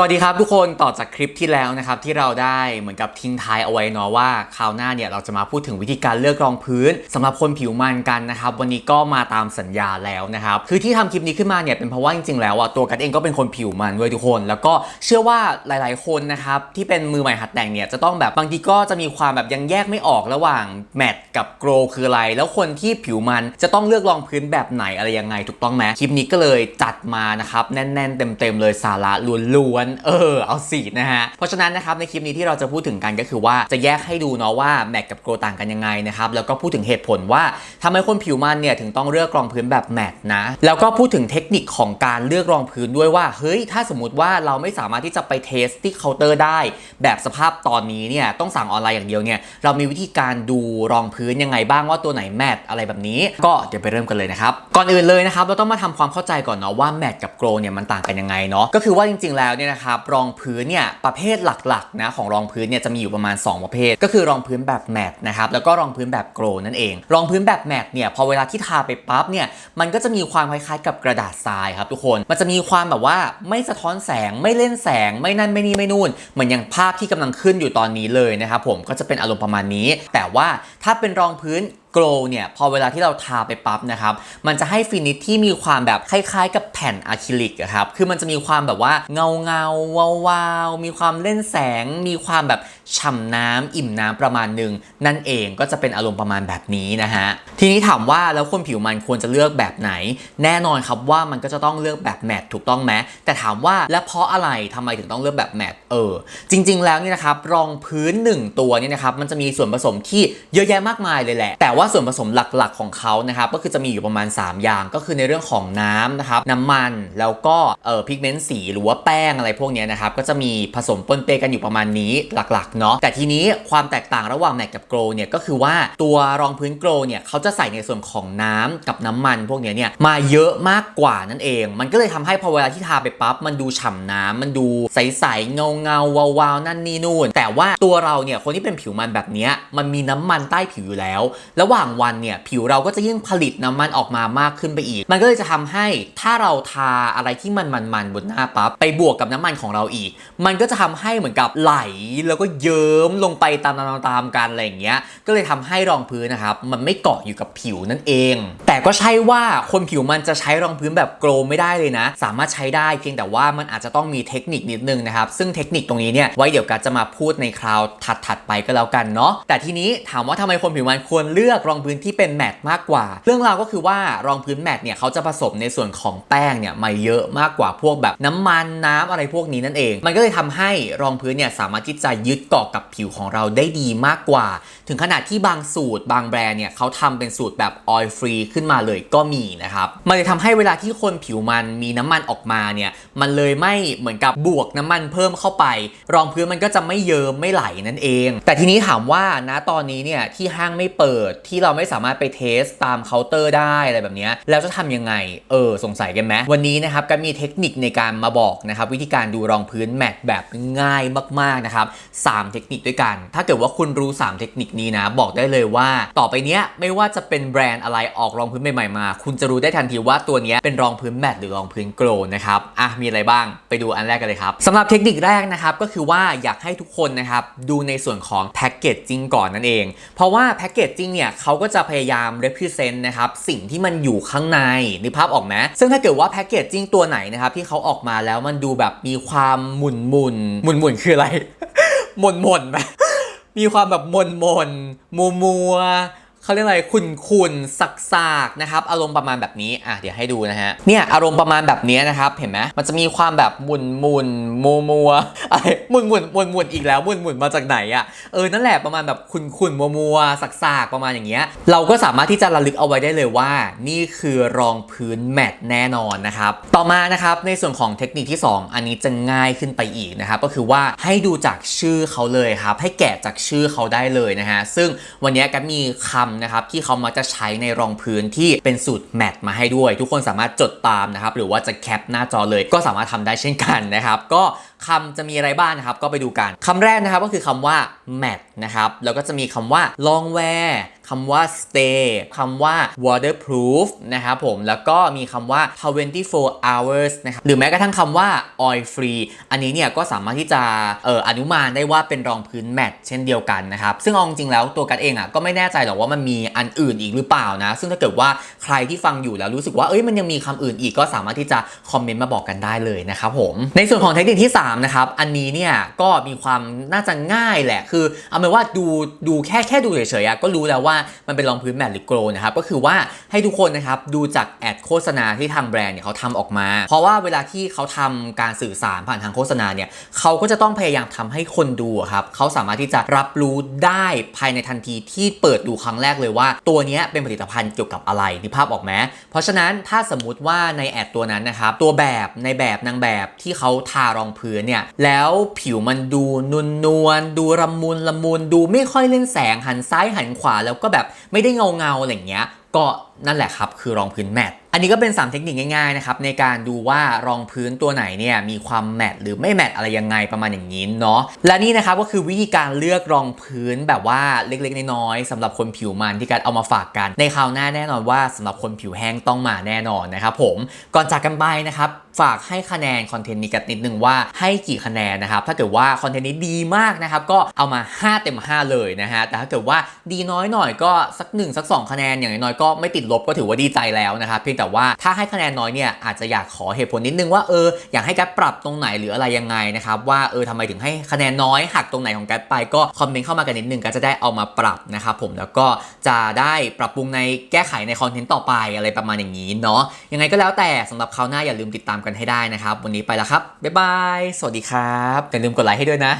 สวัสดีครับทุกคนต่อจากคลิปที่แล้วนะครับที่เราได้เหมือนกับทิ้งท้ายเอาไว้เนาะว่าคราวหน้าเนี่ยเราจะมาพูดถึงวิธีการเลือกรองพื้นสำหรับคนผิวมันกันนะครับวันนี้ก็มาตามสัญญาแล้วนะครับคือที่ทำคลิปนี้ขึ้นมาเนี่ยเป็นเพราะว่าจริงๆแล้วอะตัวกันเองก็เป็นคนผิวมันด้วยทุกคน แล้วก็เชื่อว่าหลาย ๆ คนนะครับที่เป็นมือใหม่หัดแต่งเนี่ยจะต้องแบบบางทีก็จะมีความแบบยังแยกไม่ออกระหว่างแมตต์กับโกลคืออะไร แล้วคนที่ผิวมันจะต้องเลือกรองพื้นแบบไหนอะไรยังไงถูกต้องไหมคลิปนี้ก็เลยจัดมานะครับแน่น ๆ เต็ม ๆ เลยสาระล้วนเออ เอาสีนะฮะ เพราะฉะนั้นนะครับในคลิปนี้ที่เราจะพูดถึงกันก็คือว่าจะแยกให้ดูเนาะว่าแมตต์กับโกลต่างกันยังไงนะครับ แล้วก็พูดถึงเหตุผลว่าทำไมคนผิวมันเนี่ยถึงต้องเลือกรองพื้นแบบแมตต์นะ แล้วก็พูดถึงเทคนิคของการเลือกรองพื้นด้วยว่า เฮ้ย ถ้าสมมติว่าเราไม่สามารถที่จะไปเทสที่เคาน์เตอร์ได้ แบบสภาพตอนนี้เนี่ยต้องสั่งออนไลน์อย่างเดียวเนี่ยเรามีวิธีการดูรองพื้นยังไงบ้างว่าตัวไหนแมตต์อะไรแบบนี้ ก็เดี๋ยวไปเริ่มกันเลยนะครับก่อนอื่นเลยนะครับเราต้องมาทำความเข้าใจก่อนเนาะว่าแมตต์กับโกลเนี่ยมันต่างกันยังไงเนาะก็คือว่าจริง ๆแล้วเนี่ยนะครับรองพื้นเนี่ยประเภทหลักๆนะของรองพื้นเนี่ยจะมีอยู่ประมาณ 2 ประเภท ก็คือรองพื้นแบบแมตต์นะครับแล้วก็รองพื้นแบบโกลนั่นเอง รองพื้นแบบแมตต์เนี่ยพอเวลาที่ทาไปปั๊บเนี่ยมันก็จะมีความคล้ายๆ กับกระดาษทรายครับทุกคนมันจะมีความแบบว่าไม่สะท้อนแสงไม่เล่นแสงไม่นั่นไม่นี่ไม่นู่น เหมือนอย่างภาพที่กำลังขึ้นอยู่ตอนนี้เลยนะครับผมก็จะเป็นอารมณ์ประมาณนี้ แต่ว่าถ้าเป็นรองพื้น โกลเนี่ยพอเวลาที่เราทาไปปั๊บนะครับมันจะให้ฟินิชที่มีความแบบคล้ายๆ กับแผ่นอะคริลิกครับคือมันจะมีความแบบว่าเงาเงาวาววาวๆมีความเล่นแสง มีความแบบฉ่ำน้ำอิ่มน้ำประมาณหนึ่งนั่นเองก็จะเป็นอารมณ์ประมาณแบบนี้นะฮะทีนี้ถามว่าแล้วคนผิวมันควรจะเลือกแบบไหน แน่นอนครับว่ามันก็จะต้องเลือกแบบแมตต์ถูกต้องไหมแต่ถามว่าแล้วเพราะอะไรทำไมถึงต้องเลือกแบบแมตต์เออจริง ๆ แล้วเนี่ยนะครับรองพื้น 1 ตัวเนี่ยนะครับมันจะมีส่วนผสมที่เยอะแยะมากมายเลยแหละแต่ว่าส่วนผสมหลักๆของเขานะครับก็คือจะมีอยู่ประมาณ 3 อย่าง ก็คือในเรื่องของน้ำนะครับน้ำมันแล้วก็เอ่อพิกเมนต์สีหรือว่าแป้งอะไรพวกนี้นะครับก็จะมีผสมปนเปกันอยู่ประมาณนี้หลักๆเนาะแต่ทีนี้ความแตกต่างระหว่างแมตต์กับโกลเนี่ยก็คือว่าตัวรองพื้นโกลเนี่ยเขาจะใส่ในส่วนของน้ำกับน้ำมันพวกนี้เนี่ยมาเยอะมากกว่านั่นเอง มันก็เลยทำให้พอเวลาที่ทาไปปั๊บมันดูฉ่ำน้ำมันดูใสๆเงาเงาวาวๆนั่นนี่นู่น แต่ว่าตัวเราเนี่ยคนที่เป็นผิวมันแบบเนี้ยมันมีน้ำมันใต้ผิวอยู่แล้วระหว่างวันเนี่ยผิวเราก็จะยิ่งผลิตน้ำมันออกมามากขึ้นไปอีก มันก็เลยจะทำให้ถ้าเราทาอะไรที่มันมันๆบนหน้าปั๊บไปบวกกับน้ำมันของเราอีก มันก็จะทำให้เหมือนกับไหลแล้วก็เยิ้มลงไปตามๆตามกันอะไรอย่างเงี้ยก็เลยทำให้รองพื้นนะครับมันไม่เกาะอยู่กับผิวนั่นเอง แต่ก็ใช่ว่าคนผิวมันจะใช้รองพื้นแบบโกลไม่ได้เลยนะ สามารถใช้ได้เพียงแต่ว่ามันอาจจะต้องมีเทคนิคนิดนึงนะครับซึ่งเทคนิคตรงนี้เนี่ยไว้เดี๋ยวกันจะมาพูดในคราวถัดๆไปก็แล้วกันเนาะแต่ทีนี้ถามว่าทำไมคนผิวมันควรเลือกรองพื้นที่เป็นแมตต์มากกว่า เรื่องราวก็คือว่ารองพื้นแมตต์เนี่ยเขาจะผสมในส่วนของแป้งเนี่ยมาเยอะมากกว่าพวกแบบน้ำมันน้ำอะไรพวกนี้นั่นเอง มันก็เลยทำให้รองพื้นเนี่ยสามารถที่จะยึดเกาะกับผิวของเราได้ดีมากกว่า ถึงขนาดที่บางสูตรบางแบรนด์เนี่ยเขาทำเป็นสูตรแบบออยล์ฟรีขึ้นมาเลยก็มีนะครับมันเลยทำให้เวลาที่คนผิวมันมีน้ำมันออกมาเนี่ยมันเลยไม่เหมือนกับบวกน้ำมันเพิ่มเข้าไป รองพื้นมันก็จะไม่เยิ้มไม่ไหลนั่นเอง แต่ทีนี้ถามว่าณตอนนี้เนี่ยที่ห้างไม่เปิดที่เราไม่สามารถไปเทสตามเคาน์เตอร์ได้อะไรแบบนี้แล้วจะทำยังไง เออ สงสัยกันไหมวันนี้นะครับก็มีเทคนิคในการมาบอกนะครับวิธีการดูรองพื้นแมตต์แบบง่ายมากๆนะครับสามเทคนิคด้วยกัน ถ้าเกิดว่าคุณรู้ 3 เทคนิคนี้นะ บอกได้เลยว่า ต่อไปเนี้ยไม่ว่าจะเป็นแบรนด์อะไรออกรองพื้นใหม่ๆมา คุณจะรู้ได้ทันทีว่าตัวเนี้ยเป็นรองพื้นแมตต์หรือรองพื้นโกลนะครับอะมีอะไรบ้างไปดูอันแรกกันเลยครับสำหรับเทคนิคแรกนะครับก็คือว่าอยากให้ทุกคนนะครับดูในส่วนของแพ็กเกจจิ้งก่อนนั่นเอง เพราะว่าแพ็กเกจจิ้งเนี่ยเขาก็จะพยายาม represent นะครับสิ่งที่มันอยู่ข้างในนึกภาพออกไหมซึ่งถ้าเกิดว่าแพคเกจจิ้งตัวไหนนะครับที่เขาออกมาแล้วมันดูแบบมีความหมุนหมุนหมุนหมุนคืออะไร หมุนหมุนไหมมีความแบบมนมนมัวมัว เขาเรียกอะไรขุนขุนสักสากนะครับ อารมณ์ประมาณแบบนี้อะเดี๋ยวให้ดูนะฮะเนี่ยอารมณ์ประมาณแบบนี้นะครับเห็นไหมมันจะมีความแบบมุนมุนมัวมัวอะไรมุนมุนมุนมุนอีกแล้วมุนมุนมาจากไหนอะเออนั่นแหละประมาณแบบขุนขุนมัวมัวสักสากประมาณอย่างเงี้ยเราก็สามารถที่จะระลึกเอาไว้ได้เลยว่า นี่คือรองพื้นแมตต์แน่นอนนะครับต่อมานะครับในส่วนของเทคนิคที่ 2 อันนี้จะง่ายขึ้นไปอีกนะครับก็คือว่าให้ดูจากชื่อเขาเลยครับให้แกะจากชื่อเขาได้เลยนะฮะซึ่งวันนี้ก็มีคำนะครับที่เขามักจะใช้ในรองพื้นที่เป็นสูตรแมทมาให้ด้วย ทุกคนสามารถจดตามนะครับหรือว่าจะแคปหน้าจอเลยก็สามารถทำได้เช่นกันนะครับก็คำจะมีอะไรบ้างนะครับ ก็ไปดูกันคำแรกนะครับก็คือคำว่าแมตต์นะครับแล้วก็จะมีคำว่าลองแวร์คำว่า stay คำว่า waterproof นะครับผม แล้วก็มีคำว่า 24 hours นะครับ หรือแม้กระทั่งคำว่า oil free อันนี้เนี่ยก็สามารถที่จะเอ่ออนุมานได้ว่าเป็นรองพื้นแมตต์เช่นเดียวกันนะครับ ซึ่งเอาจริงแล้วตัวกันเองอะก็ไม่แน่ใจหรอกว่ามันมีอันอื่นอีกหรือเปล่านะ ซึ่งถ้าเกิดว่าใครที่ฟังอยู่แล้วรู้สึกว่าเอ้ยมันยังมีคำอื่นอีกก็สามารถที่จะคอมเมนต์มาบอกกันได้เลยนะครับผม ในส่วนของเทคนิคที่3นะครับ อันนี้เนี่ยก็มีความน่าจะง่ายแหละ คือเอาเป็นว่าดูดูแค่แค่ดูเฉยๆก็รู้แล้วว่ามันเป็นรองพื้นแมตต์หรือโกลนะครับ ก็คือว่าให้ทุกคนนะครับดูจากแอดโฆษณาที่ทางแบรนด์เนี่ยเขาทำออกมา เพราะว่าเวลาที่เขาทำการสื่อสารผ่านทางโฆษณาเนี่ยเขาก็จะต้องพยายามทำให้คนดูครับเขาสามารถที่จะรับรู้ได้ภายในทันทีที่เปิดดูครั้งแรกเลยว่า ตัวนี้เป็นผลิตภัณฑ์เกี่ยวกับอะไรนึกภาพออกไหมเพราะฉะนั้นถ้าสมมุติว่าในแอดตัวนั้นนะครับตัวแบบในแบบนางแบบที่เขาทารองพื้นเนี่ยแล้วผิวมันดูนุนนวลดูละมุนละมุนดูไม่ค่อยเล่นแสงหันซ้ายหันขวาแล้วก็แบบไม่ได้เงาเงาอะไรอย่างเงี้ยก็นั่นแหละครับ คือรองพื้นแมตต์อันนี้ก็เป็น 3 เทคนิคง่ายๆนะครับในการดูว่ารองพื้นตัวไหนเนี่ยมีความแมตต์หรือไม่แมตต์อะไรยังไงประมาณอย่างนี้เนาะและนี่นะครับก็คือวิธีการเลือกรองพื้นแบบว่าเล็กๆน้อยๆสำหรับคนผิวมันที่การเอามาฝากกัน ในคราวหน้าแน่นอนว่าสำหรับคนผิวแห้งต้องมาแน่นอนนะครับผมก่อนจากกันไปนะครับฝากให้คะแนนคอนเทนต์นี้กันนิดนึงว่าให้กี่คะแนนนะครับถ้าเกิดว่าคอนเทนต์นี้ดีมากนะครับก็เอามา 5 เต็ม 5 เลยนะฮะแต่ถ้าเกิดว่าดีน้อยหน่อยก็สัก 1 สัก 2 คะแนนอย่างน้อยก็ไม่ติดลบก็ถือว่าดีใจแล้วนะครับเพียงแต่ว่าถ้าให้คะแนนน้อยเนี่ยอาจจะอยากขอเหตุผลนิดนึงว่าเอออยากให้แกปรับตรงไหนหรืออะไรยังไงนะครับว่าเออทำไมถึงให้คะแนนน้อยหักตรงไหนของแกไปก็คอมเมนต์เข้ามากันนิดนึงก็จะได้เอามาปรับนะครับผมแล้วก็จะได้ปรับปรุงในแก้ไขในคอนเทนต์ต่อไปอะไรประมาณอย่างนี้เนาะยังไงก็แล้วแต่สำหรับคราวหน้าอย่าลืมติดตามกันให้ได้นะครับ วันนี้ไปแล้วครับบ๊ายบายสวัสดีครับอย่าลืมกดไลค์ให้ด้วยนะ